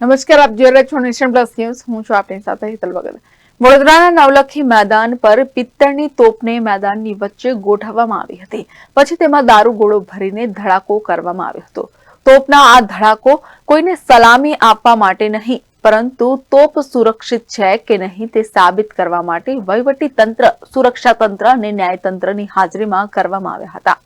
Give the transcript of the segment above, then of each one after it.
નમસ્કાર, આપ જોઈ રહ્યા છો નેશન પ્લસ ન્યૂઝ હું છું આપની સાથે હિતલ વગર. વડોદરાના નવલખી મેદાન પર પિત્તળની તોપને મેદાનની વચ્ચે ગોઠવવામાં આવી હતી. પછી તેમાં દારૂ ગોળો ભરીને ધડાકો કરવામાં આવ્યો હતો. તોપના આ ધડાકો કોઈને સલામી આપવા માટે નહીં, પરંતુ તોપ સુરક્ષિત છે કે નહીં તે સાબિત કરવા માટે વહીવટી તંત્ર, સુરક્ષા તંત્ર અને ન્યાયતંત્રની હાજરીમાં કરવામાં આવ્યા હતા.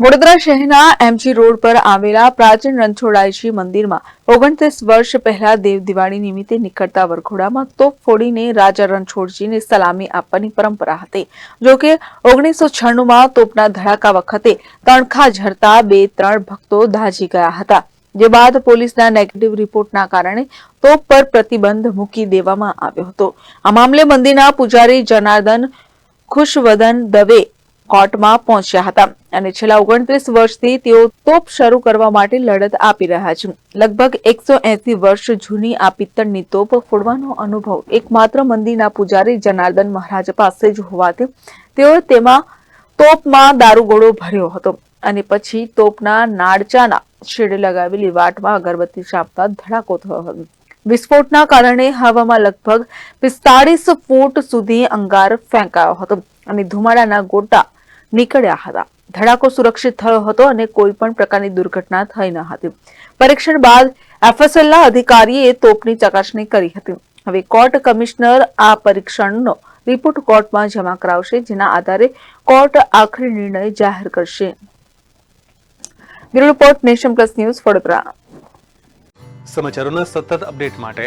વડોદરા શહેરના એમજી રોડ પર આવેલા પ્રાચીન રણછોડાઈજી મંદિરમાં ઓગણત્રીસ વર્ષ પહેલા દેવ દિવાળી નિમિત્તે નીકળતા વરઘોડામાં તોપ ફોડીને રાજા રણછોડજીને સલામી આપવાની પરંપરા હતી. જો કે ઓગણીસો છન્નુંમાં તોપના ધડાકા વખતે તણખા ઝરતા બે ત્રણ ભક્તો દાઝી ગયા હતા. જે બાદ પોલીસના નેગેટિવ રિપોર્ટના કારણે તોપ પર પ્રતિબંધ મૂકી દેવામાં આવ્યો હતો. આ મામલે મંદિરના પૂજારી જનાર્દન ખુશવદન દવે કોર્ટમાં પહોંચ્યા હતા. અને છેલ્લા ઓગણત્રીસ વર્ષથી તેઓ તોપ શરૂ કરવા માટે લડત આપી રહ્યા છે. લગભગ એકસો એસી વર્ષ જૂની આ પિત્તળની તોપ ફોડવાનો અનુભવ એકમાત્ર મંદિરના પૂજારી જનાર્દન મહારાજ પાસે જ હોવાથી તેઓ તેમાં તોપમાં દારૂગોળો ભર્યો હતો. અને પછી તોપના નાડચાના છેડે લગાવેલી વાટમાં અગરબત્તી ચાંપતા ધડાકો થયો હતો. વિસ્ફોટના કારણે હવામાં લગભગ પિસ્તાળીસ ફૂટ સુધી અંગાર ફેંકાયો હતો. અને ધુમાડાના ગોટા નીકળ્યા હતા. ધડાકો સુરક્ષિત થયો હતો અને કોઈ પણ પ્રકારની દુર્ઘટના થઈ ન હતી. પરીક્ષણ બાદ એફએસએલના અધિકારીએ તોપની ચકાસણી કરી હતી. હવે કોર્ટ કમિશનર આ પરીક્ષણનો રિપોર્ટ કોર્ટમાં જમા કરાવશે, જેના આધારે કોર્ટ આખરી નિર્ણય જાહેર કરશે. Report nation plus news Vadodara. સમાચારોના સતત અપડેટ માટે